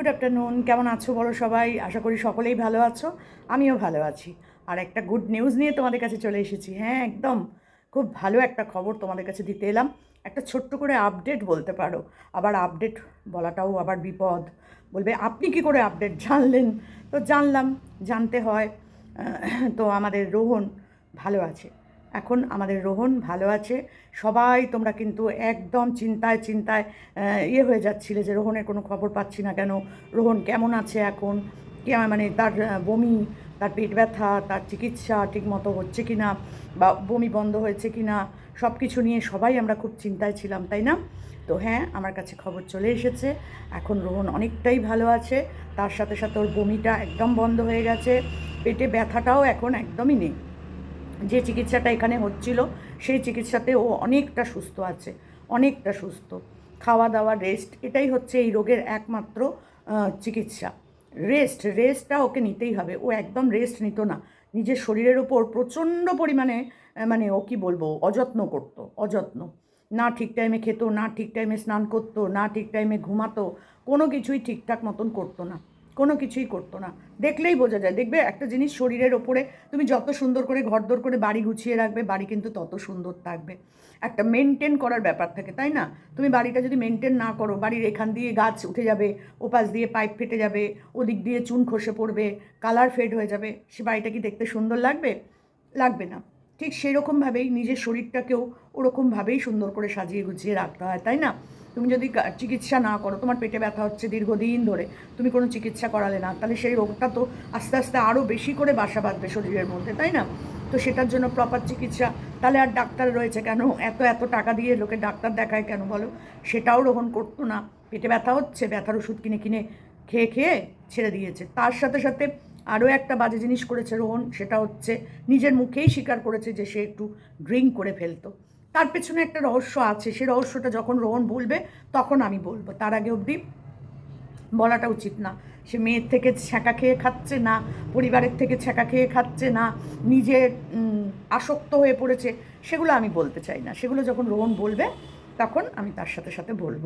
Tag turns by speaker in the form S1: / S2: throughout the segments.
S1: Good afternoon কেমন আছো বলো সবাই? আশা করি সকলেই ভালো আছো, আমিও ভালো আছি। আর একটা গুড নিউজ নিয়ে তোমাদের কাছে চলে এসেছি। হ্যাঁ একদম। খুব ভালো একটা খবর তোমাদের কাছে দিতে এলাম। একটা ছোট্ট করে আপডেট বলতে পারো। আবার আপডেট বলাটাও আবার বিপদ। বলবে, আপনি কি করে আপডেট জানলেন? তো জানলাম, জানতে হয়। তো আমাদের রোহন ভালো আছে। এখন আমাদের রোহন ভালো আছে। সবাই তোমরা কিন্তু একদম চিন্তায় চিন্তায় ইয়ে হয়ে যাচ্ছিলে যে রোহনের কোনো খবর পাচ্ছি না কেন? রোহন কেমন আছে এখন? কে মানে তার বমি, তার পেট ব্যথা, তার চিকিৎসা ঠিকমতো হচ্ছে কি না বা বমি বন্ধ হয়েছে কি না সব কিছু নিয়ে সবাই আমরা খুব চিন্তায় ছিলাম, তাই না? তো হ্যাঁ আমার কাছে খবর চলে এসেছে। এখন রোহন অনেকটাই ভালো আছে। তার সাথে সাথে ওর বমিটা একদম বন্ধ হয়ে গেছে। পেটে ব্যথাটাও এখন একদমই নেই। যে চিকিৎসাটা এখানে হচ্ছিল, সেই চিকিৎসাতে ও অনেকটা সুস্থ আছে, অনেকটা সুস্থ। খাওয়া দাওয়া রেস্ট এটাই হচ্ছে এই রোগের একমাত্র চিকিৎসা। রেস্ট রেস্টটা ওকে নিতেই হবে। ও একদম রেস্ট নিত না। নিজের শরীরের ওপর প্রচণ্ড পরিমাণে মানে ও কি বলব, অযত্ন করতো, অযত্ন। না ঠিক টাইমে খেত, না ঠিক টাইমে স্নান করতো, না ঠিক টাইমে ঘুমাতো, কোনো কিছুই ঠিকঠাক মতন করতো না। কোনো কিছুই করতো না। দেখলেই বোঝা যায়। দেখবে একটা জিনিস শরীরের ওপরে তুমি যত সুন্দর করে ঘরদোর করে বাড়ি গুছিয়ে রাখবে, বাড়ি কিন্তু তত সুন্দর থাকবে। একটা মেনটেন করার ব্যাপার থাকে, তাই না? তুমি বাড়িটা যদি মেনটেন না করো, বাড়ির এখান দিয়ে গাছ উঠে যাবে, ওপাশ দিয়ে পাইপ ফেটে যাবে, ওদিক দিয়ে চুন খসে পড়বে কালার ফেড হয়ে যাবে, সে বাড়িটা কি দেখতে সুন্দর লাগবে? লাগবে না। ঠিক সেরকমভাবেই নিজের শরীরটাকেও ওরকমভাবেই সুন্দর করে সাজিয়ে গুছিয়ে রাখতে হয়, তাই না? তুমি যদি চিকিৎসা না করো, তোমার পেটে ব্যথা হচ্ছে দীর্ঘদিন ধরে, তুমি কোনো চিকিৎসা করালে না, তাহলে সেই রোগটা তো আস্তে আস্তে আরও বেশি করে বাসা বাঁধবে শরীরের মধ্যে, তাই না? তো সেটার জন্য প্রপার চিকিৎসা, তাহলে আর ডাক্তার রয়েছে কেন? এত এত টাকা দিয়ে লোকে ডাক্তার দেখায় কেন বলো? সেটাও গ্রহণ করতো না। পেটে ব্যথা হচ্ছে, ব্যথার ওষুধ কিনে কিনে খেয়ে খেয়ে ছেড়ে দিয়েছে। তার সাথে সাথে আরও একটা বাজে জিনিস করেছে রোহন, সেটা হচ্ছে নিজের মুখেই স্বীকার করেছে যে সে একটু ড্রিঙ্ক করে ফেলতো। তার পেছনে একটা রহস্য আছে। সে রহস্যটা যখন রোহন বলবে, তখন আমি বলব। তার আগে অবধি বলাটা উচিত না। সে মেয়ের থেকে ছ্যাঁকা খেয়ে খাচ্ছে না, পরিবারের থেকে ছ্যাঁকা খেয়ে খাচ্ছে না, নিজে আসক্ত হয়ে পড়েছে, সেগুলো আমি বলতে চাই না। সেগুলো যখন রোহন বলবে, তখন আমি তার সাথে সাথে বলব।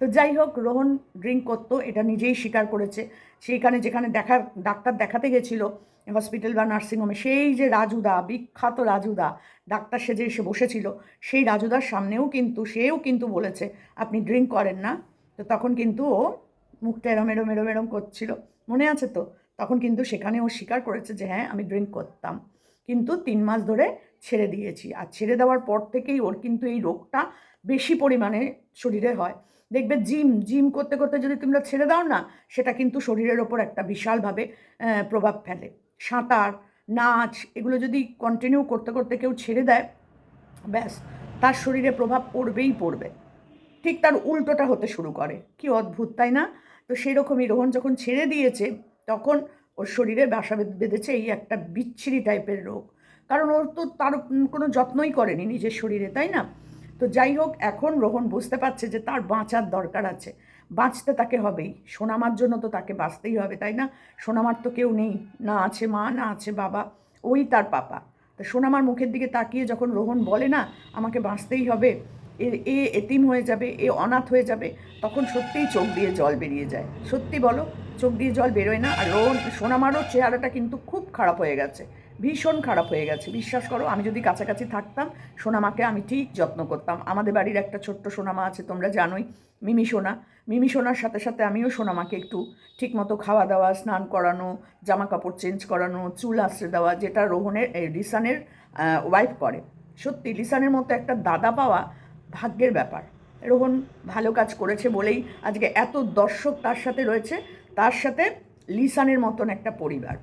S1: তো যাই হোক, রোহন ড্রিঙ্ক করতো, এটা নিজেই স্বীকার করেছে। সেইখানে যেখানে দেখা, ডাক্তার দেখাতে গেছিল হসপিটাল বা নার্সিংহোমে সেই যে রাজুদা, বিখ্যাত রাজুদা, ডাক্তার সেজে এসে বসেছিল, সেই রাজুদার সামনেও কিন্তু, সেও কিন্তু বলেছে, আপনি ড্রিঙ্ক করেন না। তো তখন কিন্তু ও মুখটা এরম এরম এরম এরম করছিল। মনে আছে তো? তখন কিন্তু সেখানে ও স্বীকার করেছে যে হ্যাঁ আমি ড্রিঙ্ক করতাম। কিন্তু তিন মাস ধরে ছেড়ে দিয়েছি। আর ছেড়ে দেওয়ার পর থেকেই ওর কিন্তু এই রোগটা বেশি পরিমাণে শরীরে হয়। দেখবে জিম জিম করতে করতে যদি তোমরা ছেড়ে দাও না, সেটা কিন্তু শরীরের ওপর একটা বিশালভাবে প্রভাব ফেলে। সাঁতার, নাচ, এগুলো যদি কন্টিনিউ করতে করতে কেউ ছেড়ে দেয়, ব্যাস, তার শরীরে প্রভাব পড়বেই পড়বে। ঠিক তার উল্টোটা হতে শুরু করে। কি অদ্ভুত, তাই না? তো সেরকমই রোহন যখন ছেড়ে দিয়েছে, তখন ওর শরীরে বাসা বেঁধে- বেঁধেছে এই একটা বিচ্ছিরি টাইপের রোগ। কারণ ওর তো তার কোনো যত্নই করেনি নিজের শরীরে, তাই না? তো যাই হোক, এখন রোহন বুঝতে পারছে যে তার বাঁচার দরকার আছে। বাঁচতে তাকে হবেই। সোনামার জন্য তো তাকে বাঁচতেই হবে, তাই না? সোনামার তো কেউ নেই। না আছে মা, না আছে বাবা। ওই তার পাপা। তো সোনামার মুখের দিকে তাকিয়ে যখন রোহন বলে, না, আমাকে বাঁচতেই হবে, এ এ এতিম হয়ে যাবে, এ অনাথ হয়ে যাবে, তখন সত্যিই চোখ দিয়ে জল বেরিয়ে যায়। সত্যি বলো, চোখ দিয়ে জল বেরোয় না? আর রোহন, সোনামারও চেহারাটা কিন্তু খুব খারাপ হয়ে গেছে। ভীষণ খারাপ হয়ে গেছে। বিশ্বাস করো, আমি যদি কাছাকাছি থাকতাম, সোনামাকে আমি ঠিক যত্ন করতাম। আমাদের বাড়ির একটা ছোট্ট সোনামা আছে, তোমরা জানোই, মিমি সোনা। মিমি সোনার সাথে সাথে আমিও সোনামাকে একটু ঠিকমতো খাওয়া দাওয়া, স্নান করানো জামা কাপড় চেঞ্জ করানো, চুল আশ্রে দেওয়া, যেটা রোহনের লিসানের ওয়াইফ করে। সত্যি, লিসানের মতো একটা দাদা পাওয়া ভাগ্যের ব্যাপার। রোহন ভালো কাজ করেছে বলেই আজকে এত দর্শক তার সাথে রয়েছে, তার সাথে লিসানের মতন একটা পরিবার।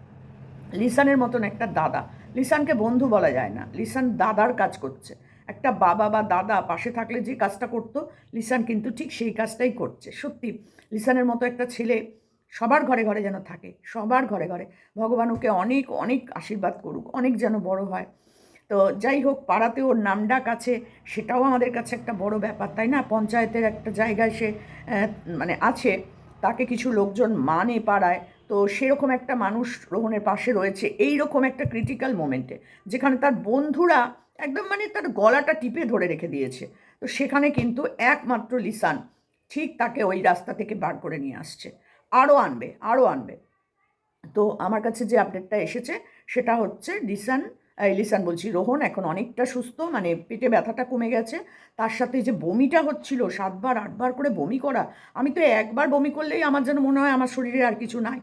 S1: লিসানের মতন একটা দাদা। লিসানকে বন্ধু বলা যায় না। লিসান দাদার কাজ করছে। একটা বাবা বা দাদা পাশে থাকলে যে কাজটা করতো, লিসান কিন্তু ঠিক সেই কাজটাই করছে। সত্যি, লিসানের মতো একটা ছেলে সবার ঘরে ঘরে যেন থাকে, সবার ঘরে ঘরে। ভগবান ওকে অনেক অনেক আশীর্বাদ করুক, অনেক যেন বড় হয়। তো যাই হোক, পাড়াতে ওর নাম ডাক আছে, সেটাও আমাদের কাছে একটা বড় ব্যাপার, তাই না? পঞ্চায়েতের একটা জায়গায় সে মানে আছে, তাকে কিছু লোকজন মানে পাড়ায়। তো সেরকম একটা মানুষ রোহনের পাশে রয়েছে এই রকম একটা ক্রিটিক্যাল মোমেন্টে যেখানে তার বন্ধুরা একদম মানে তার গলাটা টিপে ধরে রেখে দিয়েছে। তো সেখানে কিন্তু একমাত্র লিসান ঠিক তাকে ওই রাস্তা থেকে বার করে নিয়ে আসছে। আরও আনবে আরও আনবে। তো আমার কাছে যে আপডেটটা এসেছে, সেটা হচ্ছে লিসান লিসান বলছি, রোহন এখন অনেকটা সুস্থ মানে পেটে ব্যথাটা কমে গেছে। তার সাথে যে বমিটা হচ্ছিল, সাতবার, আটবার করে বমি করা, আমি তো একবার বমি করলেই আমার যেন মনে হয় আমার শরীরে আর কিছু নাই।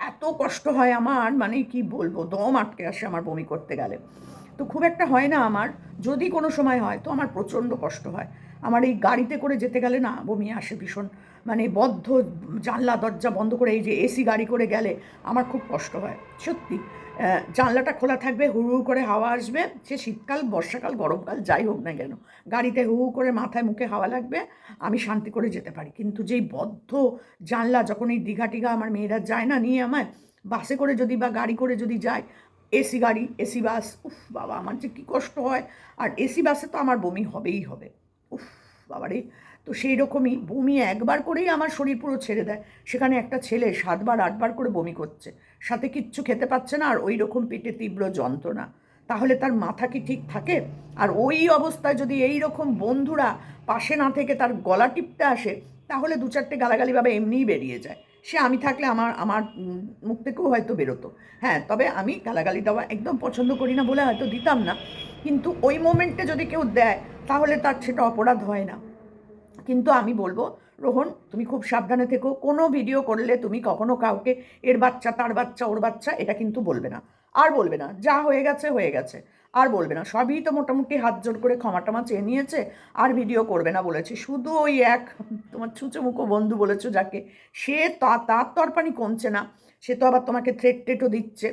S1: এত কষ্ট হয় আমার মানে কি বলব, দম আটকে আসে আমার বমি করতে গেলে। তো খুব একটা হয় না আমার, যদি কোনো সময় হয়, তো আমার প্রচণ্ড কষ্ট হয়। আমার এই গাড়িতে করে যেতে গেলে না, বমি আসে ভীষণ। মানে বদ্ধ জানলা, দরজা বন্ধ করে এই যে এসি গাড়ি করে গেলে আমার খুব কষ্ট হয়, সত্যি। জানলাটা খোলা থাকবে হু হু করে হাওয়া আসবে, সে শীতকাল, বর্ষাকাল, গরমকাল, যাই হোক না কেন। গাড়িতে হু হু করে মাথায় মুখে হাওয়া লাগবে, আমি শান্তি করে যেতে পারি। কিন্তু যেই বদ্ধ জানলা যখন এই দীঘা টিঘা আমার মেয়েরা যায় না নিয়ে আমায়, বাসে করে যদি বা গাড়ি করে যদি যায়, এসি গাড়ি, এসি বাস, উফ বাবা, আমার যে কী কষ্ট হয়। আর এসি বাসে তো আমার বমি হবেই হবে। উফ বাবারে তো সেই রকমই বমি একবার করেই আমার শরীর পুরো ছেড়ে দেয়। সেখানে একটা ছেলে সাতবার, আটবার করে বমি করছে। সাথে কিচ্ছু খেতে পাচ্ছে না আর ওই রকম পেটে তীব্র যন্ত্রণা। তাহলে তার মাথা কি ঠিক থাকে? আর ওই অবস্থায় যদি এই রকম বন্ধুরা পাশে না থেকে তার গলা টিপতে আসে, তাহলে দু চারটে গালাগালিভাবে এমনিই বেরিয়ে যায়। সে আমি থাকলে আমার আমার মুখ থেকেও হয়তো বেরোতো। হ্যাঁ তবে আমি গালাগালি দেওয়া একদম পছন্দ করি না বলে হয়তো দিতাম না। কিন্তু ওই মোমেন্টে যদি কেউ দেয়, তাহলে তার সেটা অপরাধ হয় না। কিন্তু আমি বলব, রোহন, তুমি খুব সাবধানে থেকো। কোনো ভিডিও করলে তুমি কখনো কাউকে এর বাচ্চা, তার বাচ্চা, ওর বাচ্চা, এটা কিন্তু বলবে না। আর বলবে না, যা হয়ে গেছে হয়ে গেছে। আর বলবে না, সবই তো মোটামুটি হাত জোর করে ক্ষমা টমা চেয়ে নিয়েছে, আর ভিডিও করবে না, বলেছে। শুধু ওই এক, তোমার ছুঁচো মুখো বন্ধু বলেছ যাকে, সে তা, তার তরপানি কমছে না, সে তো আবার তোমাকে থ্রেট টেটও দিচ্ছে।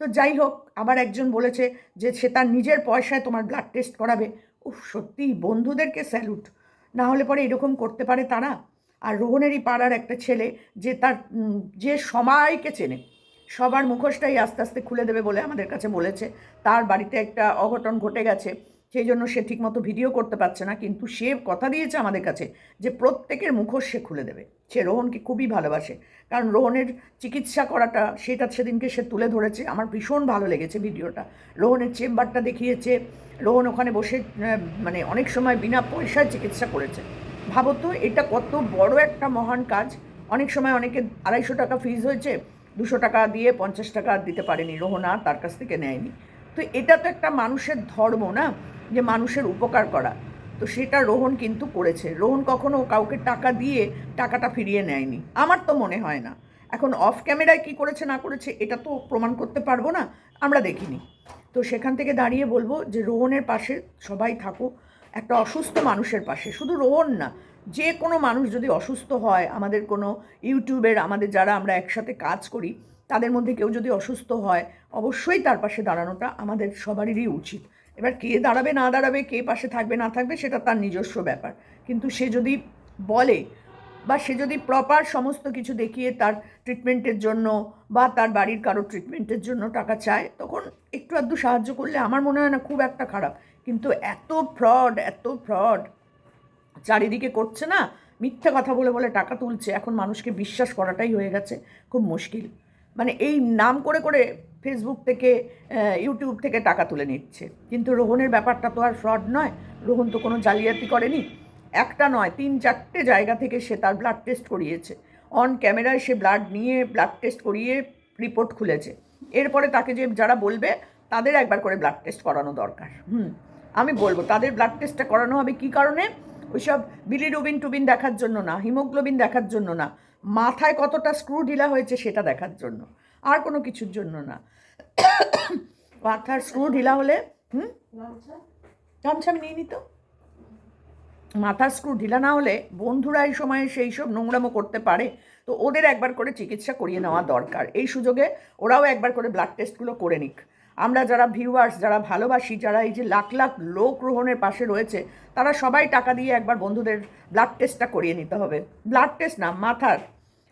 S1: তো যাই হোক, আবার একজন বলেছে যে সে তার নিজের পয়সায় তোমার ব্লাড টেস্ট করাবে। উফ সত্যি বন্ধুদেরকে স্যালুট না হলে পরে এরকম করতে পারে তারা। আর রোহনেরই পাড়ার একটা ছেলে যে তার যে সবাইকে চেনে, সবার মুখোশটাই আস্তে আস্তে খুলে দেবে বলে আমাদের কাছে বলেছে। তার বাড়িতে একটা অঘটন ঘটে গেছে। সেই জন্য সে ঠিকমতো ভিডিও করতে পারছে না, কিন্তু সে কথা দিয়েছে আমাদের কাছে যে প্রত্যেকের মুখোশ সে খুলে দেবে। সে রোহনকে খুবই ভালোবাসে, কারণ রোহনের চিকিৎসা করাটা, সেটা সেদিনকে সে তুলে ধরেছে। আমার ভীষণ ভালো লেগেছে ভিডিওটা। রোহনের চেম্বারটা দেখিয়েছে, রোহন ওখানে বসে মানে অনেক সময় বিনা পয়সায় চিকিৎসা করেছে। ভাবো তো, এটা কত বড় একটা মহান কাজ। অনেক সময় অনেকে আড়াইশো টাকা ফিজ হয়েছে, দুশো টাকা দিয়ে পঞ্চাশ টাকা দিতে পারেনি। রোহন তার কাছ থেকে নেয়নি। তো এটা তো একটা মানুষের ধর্ম না, যে মানুষের উপকার করা। তো সেটা রোহন কিন্তু করেছে। রোহন কখনো কাউকে টাকা দিয়ে টাকাটা ফিরিয়ে নেয়নি। আমার তো মনে হয় না। এখন অফ ক্যামেরায় কি করেছে, না করেছে, এটা তো প্রমাণ করতে পারব না, আমরা দেখিনি। তো সেখান থেকে দাঁড়িয়ে বলব যে রোহনের পাশে সবাই থাকো, একটা অসুস্থ মানুষের পাশে। শুধু রোহন না, যে কোনো মানুষ যদি অসুস্থ হয়, আমাদের কোনো ইউটিউবের, আমাদের যারা আমরা একসাথে কাজ করি, তাদের মধ্যে কেউ যদি অসুস্থ হয় অবশ্যই তার পাশে দাঁড়ানোটা আমাদের সবারই উচিত। এবার কে দাঁড়াবে, না দাঁড়াবে, কে পাশে থাকবে, না থাকবে, সেটা তার নিজস্ব ব্যাপার। কিন্তু সে যদি বলে বা সে যদি প্রপার সমস্ত কিছু দেখিয়ে তার ট্রিটমেন্টের জন্য বা তার বাড়ির কারও ট্রিটমেন্টের জন্য টাকা চায়, তখন একটু আধটু সাহায্য করলে আমার মনে হয় না খুব একটা খারাপ। কিন্তু এত ফ্রড এত ফ্রড চারিদিকে করছে না, মিথ্যে কথা বলে বলে টাকা তুলছে, এখন মানুষকে বিশ্বাস করাটাই হয়ে গেছে, খুব মুশকিল। মানে এই নাম করে করে ফেসবুক থেকে ইউটিউব থেকে টাকা তুলে নিচ্ছে। কিন্তু রোহনের ব্যাপারটা তো আর ফ্রড নয়। রোহন তো কোনো জালিয়াতি করেনি। একটা নয়, তিন চারটে জায়গা থেকে সে তার ব্লাড টেস্ট করিয়েছে। অন ক্যামেরায় সে ব্লাড নিয়ে ব্লাড টেস্ট করিয়ে রিপোর্ট খুলেছে। এরপরে তাকে যে যারা বলবে, তাদের একবার করে ব্লাড টেস্ট করানো দরকার। হুম, আমি বলব, তাদের ব্লাড টেস্টটা করানো হবে কী কারণে? ওই ওইসব বিলিরুবিন টুবিন দেখার জন্য না হিমোগ্লোবিন দেখার জন্য না। মাথায় কতটা স্ক্রু ঢিলা হয়েছে সেটা দেখার জন্য। আর কোনো কিছুর জন্য না। মাথার স্ক্রু ঢিলা হলে, হুম? গামছা আমি নিয়ে নিত মাথার স্ক্রু ঢিলা না হলে বন্ধুরা এই সময়ে সেই সব নোংরামো করতে পারে। তো ওদের একবার করে চিকিৎসা করিয়ে নেওয়া দরকার। এই সুযোগে ওরাও একবার করে ব্লাড টেস্টগুলো করে নিক। আমরা যারা ভিউয়ার্স যারা ভালোবাসি, যারা এই যে লাখ লাখ লোক গ্রহণের পাশে রয়েছে, তারা সবাই টাকা দিয়ে একবার বন্ধুদের ব্লাড টেস্টটা করিয়ে নিতে হবে। ব্লাড টেস্ট না, মাথার।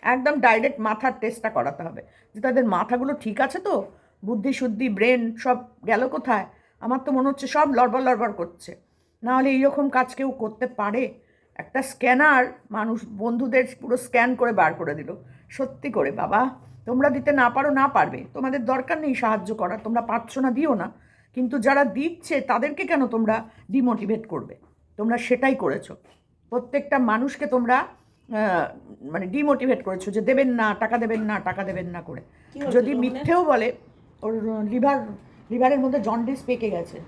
S1: একদম ডাইরেক্ট মাথার টেস্টটা করাতে হবে। যে তাদের মাথাগুলো ঠিক আছে তো? বুদ্ধি, শুদ্ধি ব্রেন সব গেল কোথায়? আমার তো মনে হচ্ছে সব লড়বড় লড়বড় করছে। নাহলে এইরকম কাজ কেউ করতে পারে? একটা স্ক্যানার মানুষ, বন্ধুদের পুরো স্ক্যান করে বার করে দিল। সত্যি করে, বাবা। তোমরা দিতে না পারো, না পারবে। তোমাদের দরকার নেই সাহায্য করার, তোমরা পারছ না, দিও না। কিন্তু যারা দিচ্ছে, তাদেরকে কেন তোমরা ডিমোটিভেট করবে? তোমরা সেটাই করেছ। প্রত্যেকটা মানুষকে তোমরা মানে ডিমোটিভেট করেছ যে দেবেন না টাকা দেবেন না টাকা দেবেন না করে। যদি মিথ্যেও বলে ওর লিভার লিভারের মধ্যে জন্ডিস পেকে গেছে।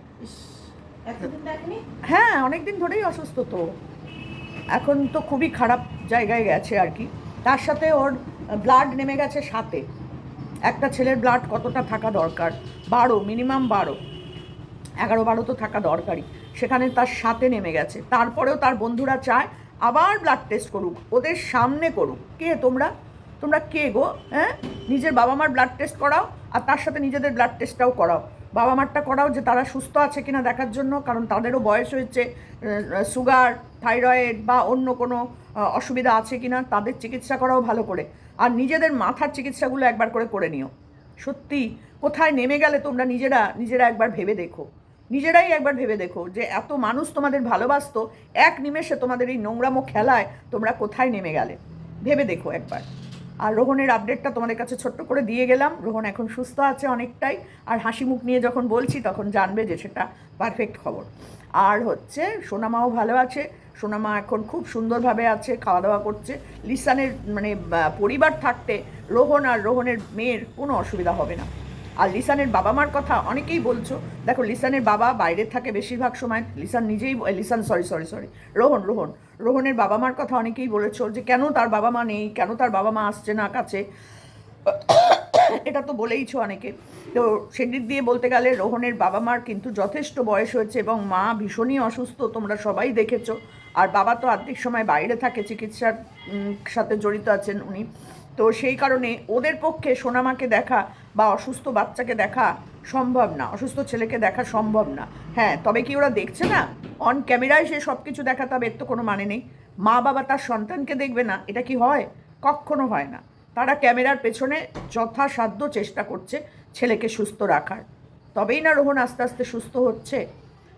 S1: হ্যাঁ অনেক দিন ধরেই অসুস্থ তো। এখন তো খুবই খারাপ জায়গায় গেছে আর কি। তার সাথে ওর ব্লাড নেমে গেছে সাথে একটা ছেলের ব্লাড কতটা থাকা দরকার? বারো মিনিমাম বারো। এগারো বারো তো থাকা দরকারই। সেখানে তার সাথে নেমে গেছে। তারপরেও তার বন্ধুরা চায় আবার ব্লাড টেস্ট করুক, ওদের সামনে করুক। কে তোমরা? তোমরা কে গো? হ্যাঁ? নিজের বাবা মার ব্লাড টেস্ট করাও, আর তার সাথে নিজেদের ব্লাড টেস্টটাও করাও। বাবা মারটা করাও যে তারা সুস্থ আছে কিনা দেখার জন্য, কারণ তাদেরও বয়স হয়েছে সুগার থাইরয়েড বা অন্য কোনো অসুবিধা আছে কিনা, তাদের চিকিৎসা করাও ভালো করে। আর নিজেদের মাথার চিকিৎসাগুলো একবার করে করে নিও। সত্যি, কোথায় নেমে গেলে তোমরা নিজেরা নিজেরা একবার ভেবে দেখো। নিজেরাই একবার ভেবে দেখো যে এত মানুষ তোমাদের ভালোবাসত, এক নিমেষে তোমাদের এই নোংরামো খেলায় তোমরা কোথায় নেমে গেলে? ভেবে দেখো একবার। আর রোহনের আপডেটটা তোমাদের কাছে ছোট্ট করে দিয়ে গেলাম। রোহন এখন সুস্থ আছে অনেকটাই। আর হাসি মুখ নিয়ে যখন বলছি, তখন জানবে যে সেটা পারফেক্ট খবর। আর হচ্ছে, সোনামাও ভালো আছে। সোনামা এখন খুব সুন্দরভাবে আছে খাওয়া দাওয়া করছে। লিসানের মানে পরিবার থাকতে রোহন আর রোহনের মেয়ের কোনো অসুবিধা হবে না। আর লিসানের বাবা মার কথা অনেকেই বলছো। দেখো, লিসানের বাবা বাইরে থাকে বেশিরভাগ সময়। লিসান নিজেই Lisan sorry sorry sorry Rohan Rohan. রোহনের বাবা মার কথা অনেকেই বলেছ যে, কেন তার বাবা মা নেই, কেন তার বাবা মা আসছে না কাছে? এটা তো বলেইছো অনেকে। তো সেদিক দিয়ে বলতে গেলে রোহনের বাবা মার কিন্তু যথেষ্ট বয়স হয়েছে এবং মা ভীষণই অসুস্থ, তোমরা সবাই দেখেছ। আর বাবা তো অর্ধেক সময় বাইরে থাকে, চিকিৎসার সাথে জড়িত আছেন উনি। তো সেই কারণে ওদের পক্ষে সোনামাকে দেখা বা অসুস্থ বাচ্চাকে দেখা সম্ভব না, অসুস্থ ছেলেকে দেখা সম্ভব না। হ্যাঁ তবে কি ওরা দেখছে না? অন ক্যামেরায় সে সব কিছু দেখাতে হবে এর তো কোনো মানে নেই। মা বাবা তার সন্তানকে দেখবে না, এটা কি হয়? কখনো হয় না। তারা ক্যামেরার পেছনে যথাসাধ্য চেষ্টা করছে ছেলেকে সুস্থ রাখার। তবেই না রোহন আস্তে আস্তে সুস্থ হচ্ছে।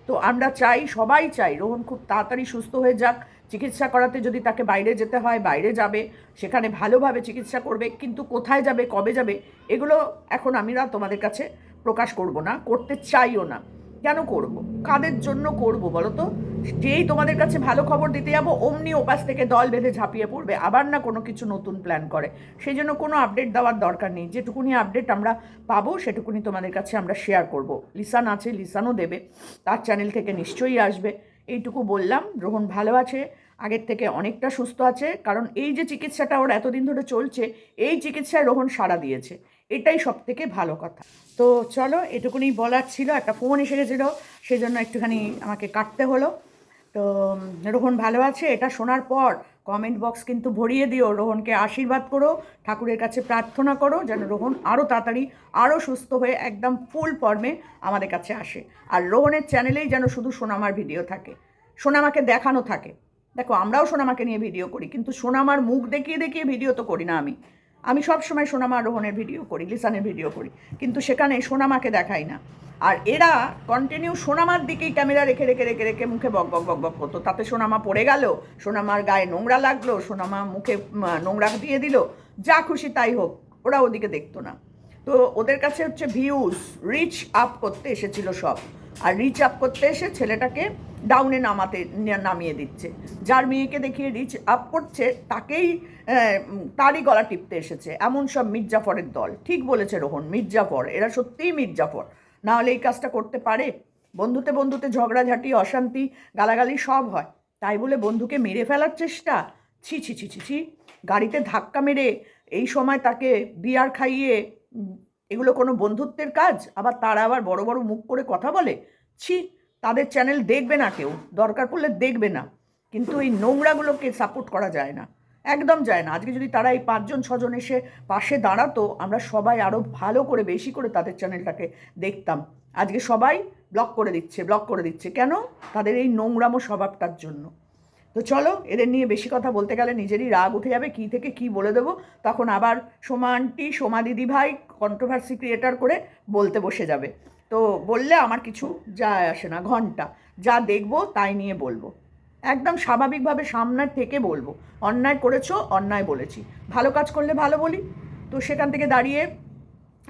S1: তো আমরা চাই, সবাই চাই, রোহন খুব তাড়াতাড়ি সুস্থ হয়ে যাক চিকিৎসা করাতে যদি তাকে বাইরে যেতে হয়, বাইরে যাবে, সেখানে ভালোভাবে চিকিৎসা করবে, কিন্তু কোথায় যাবে, কবে যাবে, এগুলো এখন আমিরা তোমাদের কাছে প্রকাশ করব না, করতে চাইও না। কেন করব? কাদের জন্য করব বলো তো? যেই তোমাদের কাছে ভালো খবর দিতে যাব, অমনি ওপাশ থেকে দল বেঁধে ঝাঁপিয়ে পড়বে, আবার না কোনো কিছু নতুন প্ল্যান করে। সেই জন্য কোনো আপডেট দেওয়ার দরকার নেই, যেটুকুনি আপডেট আমরা পাবো, সেটুকুনি তোমাদের কাছে আমরা শেয়ার করব। লিসান আছে, লিসানও দেবে, তার চ্যানেল থেকে নিশ্চয়ই আসবে। এইটুকু বললাম। রোহন ভালো আছে, আগের থেকে অনেকটা সুস্থ আছে। কারণ এই যে চিকিৎসাটা ওর এতদিন ধরে চলছে, এই চিকিৎসায় রোহন সাড়া দিয়েছে। এটাই সব থেকে ভালো কথা। তো চলো, এটুকুনি বলার ছিল। একটা ফোন এসে গেছিল সেজন্য একটুখানি আমাকে কাটতে হলো। তো রোহন ভালো আছে? এটা শোনার পর কমেন্ট বক্স কিন্তু ভরিয়ে দিও। রোহনকে আশীর্বাদ করো, ঠাকুরের কাছে প্রার্থনা করো যেন রোহন আরও তাড়াতাড়ি আরও সুস্থ হয়ে একদম ফুল ফর্মে আমাদের কাছে আসে। আর রোহনের চ্যানেলেই যেন শুধু সোনামার ভিডিও থাকে। সোনামাকে দেখানো থাকে। দেখো আমরাও সোনামাকে নিয়ে ভিডিও করি, কিন্তু সোনামার মুখ দেখিয়ে দেখিয়ে ভিডিও তো করি না আমি। আমি সব সময় সোনামা রোহনের ভিডিও করি, লিসানের ভিডিও করি, কিন্তু সেখানে সোনামাকে দেখাই না। আর এরা কন্টিনিউ সোনামার দিকেই ক্যামেরা রেখে রেখে রেখে রেখে মুখে বক বক বক বক করতো। তাতে সোনামা পড়ে গেল সোনামার গায়ে নোংরা লাগল সোনামা মুখে নোংরা দিয়ে দিল, যা খুশি তাই হোক, ওরা ওদিকে দেখতো না। তো ওদের কাছে হচ্ছে ভিউজ রিচ আপ করতে এসেছিল সব। আর রিচ আপ করতে এসে ছেলেটাকে ডাউনে নামাতে, নামিয়ে দিচ্ছে। যার মেয়েকে দেখিয়ে রিচ আপ করছে, তাকেই তারই গলা টিপতে এসেছে। এমন সব মির্জাফরের দল। ঠিক বলেছে রোহন, মির্জাফর। এরা সত্যিই মির্জাফর। না হলে এই কাজটা করতে পারে? বন্ধুতে বন্ধুতে ঝগড়াঝাটি, অশান্তি, গালাগালি সব হয়। তাই বলে বন্ধুকে মেরে ফেলার চেষ্টা? ছি ছি ছি ছি ছি, গাড়িতে ধাক্কা মেরে এই সময় তাকে বিয়ার খাইয়ে এগুলো কোনো বন্ধুত্বের কাজ? আবার তারা আবার বড় বড় মুখ করে কথা বলে? ছি, তাদের চ্যানেল দেখবে না কেউ। দরকার পড়লে দেখবে না। কিন্তু এই নোংরাগুলোকে সাপোর্ট করা যায় না। একদম যায় না। আজকে যদি তারা এই পাঁচজন, ছজন এসে পাশে দাঁড়াতো, আমরা সবাই আরও ভালো করে, বেশি করে তাদের চ্যানেলটাকে দেখতাম। আজকে সবাই ব্লক করে দিচ্ছে ব্লক করে দিচ্ছে। কেন? তাদের এই নোংরামো স্বভাবটার জন্য। তো চলো, এদের নিয়ে বেশি কথা বলতে গেলে নিজেরই রাগ উঠে যাবে, কী থেকে কি বলে দেবো। তখন আবার সোমা আন্টি সোমা দিদি ভাই কন্ট্রোভার্সি ক্রিয়েটার করে বলতে বসে যাবে। তো বললে আমার কিছু যায় আসে না, ঘণ্টা। যা দেখব তাই নিয়ে বলব। একদম স্বাভাবিকভাবে সামনের থেকে বলব। অন্যায় করেছ, অন্যায় বলেছি। ভালো কাজ করলে ভালো বলি। তো সেখান থেকে দাঁড়িয়ে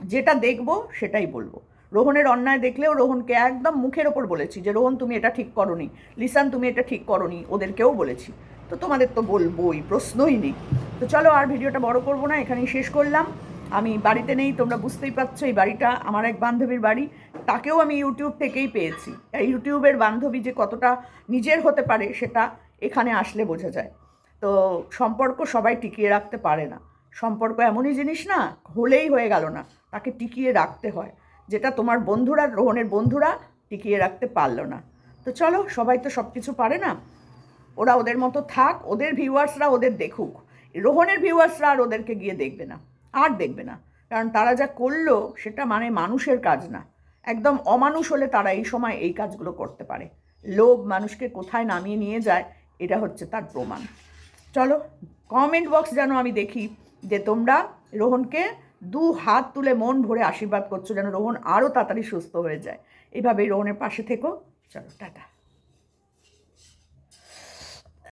S1: যেটা দেখব সেটাই বলব। রোহনের অন্যায় দেখলেও রোহনকে একদম মুখের ওপর বলেছি যে, রোহন, তুমি এটা ঠিক করনি। লিসান, তুমি এটা ঠিক করনি। ওদেরকেও বলেছি। তো তোমাদের তো বলবোই, প্রশ্নই নেই। তো চলো আর ভিডিওটা বড় করব না, এখানেই শেষ করলাম। আমি বাড়িতে নেই, তোমরা বুঝতেই পারছ, এই বাড়িটা আমার এক বান্ধবীর বাড়ি। তাকেও আমি ইউটিউব থেকেই পেয়েছি। ইউটিউবের বান্ধবী যে কতটা নিজের হতে পারে, সেটা এখানে আসলে বোঝা যায়। তো সম্পর্ক সবাই টিকিয়ে রাখতে পারে না। সম্পর্ক এমনই জিনিস না, হলেই হয়ে গেল না, তাকে টিকিয়ে রাখতে হয়। যেটা তোমার বন্ধুরা, রোহনের বন্ধুরা টিকিয়ে রাখতে পারল না। তো চলো, সবাই তো সব কিছু পারে না। ওরা ওদের মতো থাক, ওদের ভিউয়ার্সরা ওদের দেখুক। রোহনের ভিউয়ার্সরা আর ওদেরকে গিয়ে দেখবে না, আর দেখবে না। কারণ তারা যা করল, সেটা মানে মানুষের কাজ না। একদম অমানুষ হলে তারা এই সময় এই কাজগুলো করতে পারে। লোভ মানুষকে কোথায় নামিয়ে নিয়ে যায়, এটা হচ্ছে তার প্রমাণ। চলো কমেন্ট বক্স যেন আমি দেখি যে তোমরা রোহনকে দু হাত তুলে মন ভরে আশীর্বাদ করছ যেন রোহন আরও তাড়াতাড়ি সুস্থ হয়ে যায়। এভাবেই রোহনের পাশে থেকো। চলো, টাটা।